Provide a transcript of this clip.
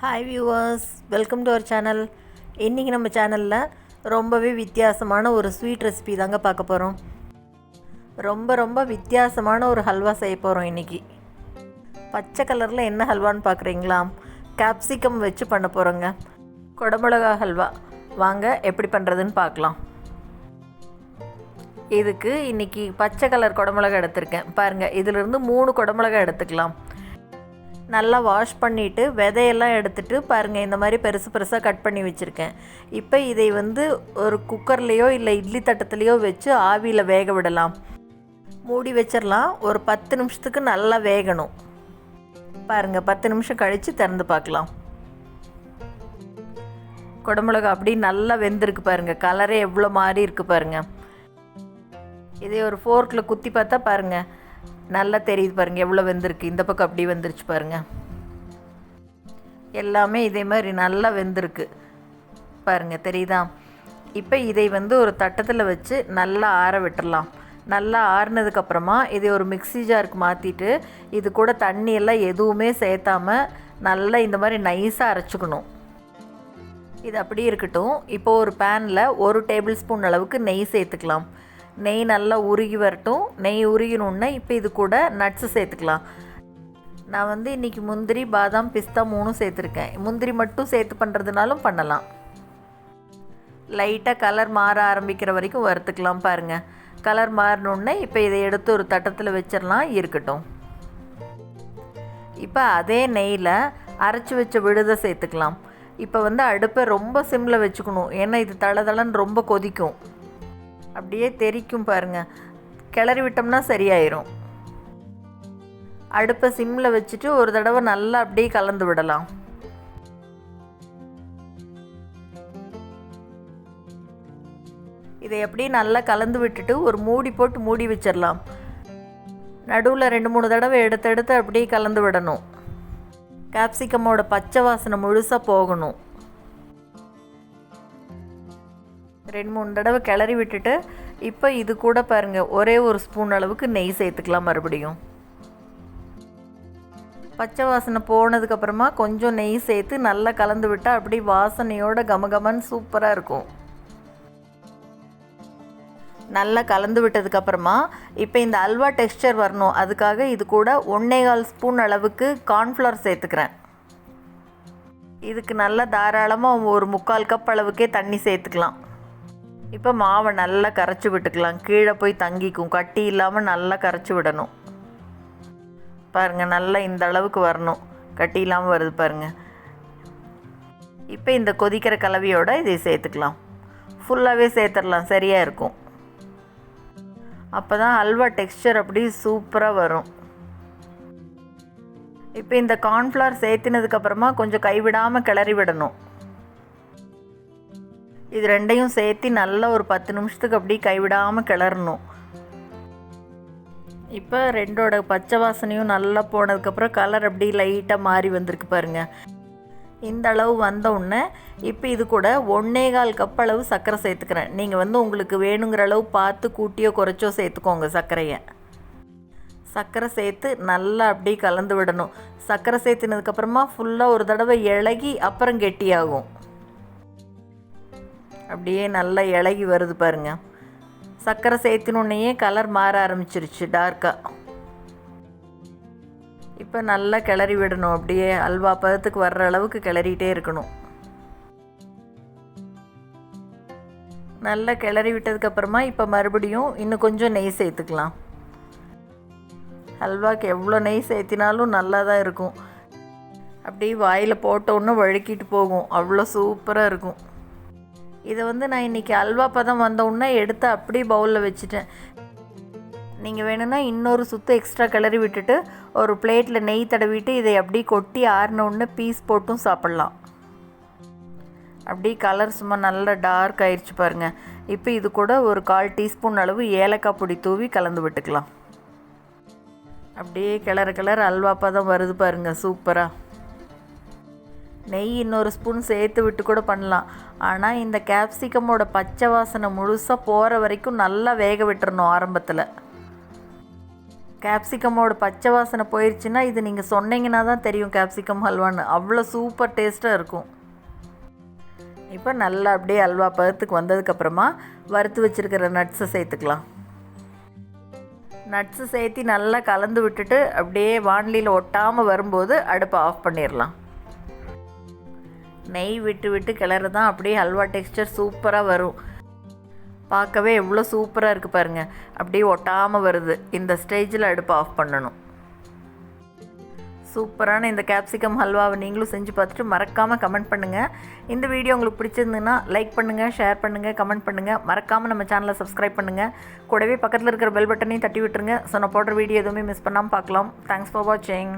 Hi viewers welcome to our channel இன்றைக்கி நம்ம சேனலில் ரொம்பவே வித்தியாசமான ஒரு ஸ்வீட் ரெசிபி தாங்க பார்க்க போகிறோம் ரொம்ப ரொம்ப வித்தியாசமான ஒரு ஹல்வா செய்ய போகிறோம் இன்றைக்கி பச்சை கலரில் என்ன ஹல்வான்னு பார்க்குறீங்களா? கேப்சிகம் வச்சு பண்ண போகிறோங்க குடமிளகா ஹல்வா வாங்க எப்படி பண்ணுறதுன்னு பார்க்கலாம். இதுக்கு இன்றைக்கி பச்சை கலர் குடமிளகா எடுத்திருக்கேன். பாருங்கள் இதிலிருந்து மூணு குடமிளகா எடுத்துக்கலாம். நல்லா வாஷ் பண்ணிவிட்டு விதையெல்லாம் எடுத்துட்டு பாருங்கள் இந்த மாதிரி பெருசு பெருசாக கட் பண்ணி வச்சுருக்கேன். இப்போ இதை வந்து ஒரு குக்கர்லேயோ இல்லை இட்லி தட்டத்துலேயோ வச்சு ஆவியில் வேக விடலாம். மூடி வச்சிடலாம் ஒரு பத்து நிமிஷத்துக்கு நல்லா வேகணும். பாருங்கள் பத்து நிமிஷம் கழித்து திறந்து பார்க்கலாம். குடமிளகா அப்படி நல்லா வெந்திருக்கு பாருங்கள் கலரே எவ்வளோ மாறி இருக்குது பாருங்கள் இதே ஒரு ஃபோர்க்கில் குத்தி பார்த்தா பாருங்கள் நல்லா தெரியுது பாருங்கள் எவ்வளோ வெந்திருக்கு. இந்த பக்கம் அப்படி வெந்துருச்சு பாருங்கள் எல்லாமே இதே மாதிரி நல்லா வெந்திருக்கு. பாருங்கள் தெரியுதா? இப்போ இதை வந்து ஒரு தட்டத்தில் வச்சு நல்லா ஆற விட்டுடலாம் நல்லா ஆறுனதுக்கப்புறமா இதை ஒரு மிக்ஸி ஜாருக்கு மாற்றிட்டு இது கூட தண்ணியெல்லாம் எதுவுமே சேர்த்தாம நல்லா இந்த மாதிரி நைஸாக அரைச்சிக்கணும். இது அப்படியே இருக்கட்டும். இப்போது ஒரு பேனில் ஒரு டேபிள் ஸ்பூன் அளவுக்கு நெய் சேர்த்துக்கலாம். நெய் நல்லா உருகி வரட்டும். நெய் உருகினோடனே இப்போ இது கூட நட்ஸு சேர்த்துக்கலாம். நான் வந்து இன்றைக்கி முந்திரி பாதாம் பிஸ்தா மூணும் சேர்த்துருக்கேன். முந்திரி மட்டும் சேர்த்து பண்ணுறதுனாலும் பண்ணலாம். லைட்டாக கலர் மாற ஆரம்பிக்கிற வரைக்கும் வறுத்துக்கலாம் பாருங்கள் கலர் மாறினோடனே இப்போ இதை எடுத்து ஒரு தட்டத்தில் வச்சிடலாம் இருக்கட்டும். இப்போ அதே நெய்யில் அரைச்சி வச்ச விழுதை சேர்த்துக்கலாம். இப்போ வந்து அடுப்பை ரொம்ப சிம்மில் வச்சுக்கணும். ஏன்னா இது தளதளன்னு ரொம்ப கொதிக்கும். அப்படியே தெரிக்கும் பாருங்க. கிளறி விட்டோம்னா சரியாயிரும். அடுப்பை சிம்மில் வச்சுட்டு ஒரு தடவை நல்லா அப்படியே கலந்து விடலாம். இதை அப்படியே நல்லா கலந்து விட்டுட்டு ஒரு மூடி போட்டு மூடி வச்சிடலாம். நடுவில் ரெண்டு மூணு தடவை எடுத்து எடுத்து அப்படியே கலந்து விடணும். கேப்சிகமோட பச்சை வாசனை முழுசாக போகணும். ரெண்டு மூணு தடவை கிளறி விட்டுட்டு இப்போ இது கூட பாருங்கள் ஒரே ஒரு ஸ்பூன் அளவுக்கு நெய் சேர்த்துக்கலாம் மறுபடியும். பச்சை வாசனை போனதுக்கப்புறமா கொஞ்சம் நெய் சேர்த்து நல்லா கலந்து விட்டால் அப்படி வாசனையோட கமகமன்னு சூப்பராக இருக்கும். நல்லா கலந்து விட்டதுக்கப்புறமா இப்போ இந்த அல்வா டெக்ஸ்டர் வரணும். அதுக்காக இது கூட ஒன்றே கால் ஸ்பூன் அளவுக்கு கார்ன்ஃப்ளவர் சேர்த்துக்கிறேன். இதுக்கு நல்லா தாராளமாக ஒரு முக்கால் கப் அளவுக்கே தண்ணி சேர்த்துக்கலாம். இப்போ மாவை நல்லா கரைச்சி விட்டுக்கலாம். கீழே போய் தங்கிக்கும். கட்டி இல்லாமல் நல்லா கரைச்சி விடணும். பாருங்கள் நல்லா இந்த அளவுக்கு வரணும். கட்டி இல்லாமல் வருது பாருங்கள் இப்போ இந்த கொதிக்கிற கலவையோடு இதை சேர்த்துக்கலாம். ஃபுல்லாகவே சேர்த்துடலாம். சரியாக இருக்கும். அப்போ தான் அல்வா டெக்ஸ்டர் அப்படி சூப்பராக வரும். இப்போ இந்த கார்ன்ஃப்ளவர் சேர்த்தினதுக்கப்புறமா கொஞ்சம் கைவிடாமல் கிளறி விடணும். இது ரெண்டையும் சேர்த்து நல்லா ஒரு பத்து நிமிஷத்துக்கு அப்படியே கைவிடாமல் கிளறணும். இப்போ ரெண்டோட பச்சை வாசனையும் நல்லா போனதுக்கப்புறம் கலர் அப்படியே லைட்டாக மாறி வந்திருக்கு பாருங்கள் இந்த அளவு வந்த உடனே இப்போ இது கூட ஒன்றே கால் கப் அளவு சர்க்கரை சேர்த்துக்கிறேன். நீங்கள் வந்து உங்களுக்கு வேணுங்கிற அளவு பார்த்து கூட்டியோ குறைச்சோ சேர்த்துக்கோங்க சர்க்கரையை. சர்க்கரை சேர்த்து நல்லா அப்படியே கலந்து விடணும். சர்க்கரை சேர்த்துனதுக்கப்புறமா ஃபுல்லாக ஒரு தடவை இலகி அப்புறம் கெட்டியாகும். அப்படியே நல்லா இலகி வருது பாருங்க. சர்க்கரை சேர்த்தினோடனேயே கலர் மாற ஆரம்பிச்சிருச்சு டார்க்காக இப்போ நல்லா கிளறி விடணும். அப்படியே அல்வா பதத்துக்கு வர்ற அளவுக்கு கிளறிட்டே இருக்கணும். நல்லா கிளறி விட்டதுக்கப்புறமா இப்போ மறுபடியும் இன்னும் கொஞ்சம் நெய் சேர்த்துக்கலாம். அல்வாக்கு எவ்வளோ நெய் சேர்த்தினாலும் நல்லா தான் இருக்கும். அப்படியே வாயில் போட்டோன்னு வழுக்கிட்டு போகும். அவ்வளோ சூப்பராக இருக்கும். இதை வந்து நான் இன்றைக்கி அல்வா பதம் வந்தவுடனே எடுத்து அப்படியே பவுலில் வச்சுட்டேன். நீங்கள் வேணும்னா இன்னொரு சுத்து எக்ஸ்ட்ரா கிளறி விட்டுட்டு ஒரு பிளேட்டில் நெய் தடவிட்டு இதை அப்படியே கொட்டி ஆறின பீஸ் போட்டும் சாப்பிட்லாம். அப்படியே கலர் சும்மா நல்லா டார்க் ஆயிடுச்சு பாருங்கள் இப்போ இது கூட ஒரு கால் டீஸ்பூன் அளவு ஏலக்காய் பொடி தூவி கலந்து விட்டுக்கலாம். அப்படியே கிளறு கிளறு அல்வா பதம் வருது பாருங்கள் சூப்பராக நெய் இன்னொரு ஸ்பூன் சேர்த்து விட்டு கூட பண்ணலாம். ஆனால் இந்த கேப்சிகமோட பச்சை வாசனை முழுசாக போகிற வரைக்கும் நல்லா வேக விட்டுறணும் ஆரம்பத்தில். கேப்சிகமோட பச்சை வாசனை போயிடுச்சுன்னா இது நீங்கள் சொன்னீங்கன்னா தான் தெரியும் கேப்சிகம் ஹல்வான்னு. அவ்வளோ சூப்பர் டேஸ்ட்டாக இருக்கும். இப்போ நல்லா அப்படியே அல்வா பதத்துக்கு வந்ததுக்கப்புறமா வறுத்து வச்சுருக்கிற நட்ஸை சேர்த்துக்கலாம். நட்ஸு சேர்த்து நல்லா கலந்து விட்டுட்டு அப்படியே வானிலையில் ஒட்டாமல் வரும்போது அடுப்பை ஆஃப் பண்ணிடலாம். நெய் விட்டு விட்டு கிளறு தான் அப்படியே ஹல்வா டெக்ஸ்டர் சூப்பராக வரும். பார்க்கவே எவ்வளோ சூப்பராக இருக்குது பாருங்கள் அப்படியே ஒட்டாமல் வருது. இந்த ஸ்டேஜில் அடுப்பை ஆஃப் பண்ணணும். சூப்பரான இந்த கேப்சிகம் ஹல்வாவை நீங்களும் செஞ்சு பார்த்துட்டு மறக்காமல் கமெண்ட் பண்ணுங்கள் இந்த வீடியோ உங்களுக்கு பிடிச்சிருந்துன்னா லைக் பண்ணுங்கள் ஷேர் பண்ணுங்கள் கமெண்ட் பண்ணுங்கள் மறக்காமல் நம்ம சேனலை சப்ஸ்கிரைப் பண்ணுங்கள் கூடவே பக்கத்தில் இருக்கிற பெல் பட்டனையும் தட்டி விட்டுருங்க. ஸோ நான் போடுற வீடியோ எதுவுமே மிஸ் பண்ணாமல் பார்க்கலாம். தேங்க்ஸ் ஃபார் வாட்சிங்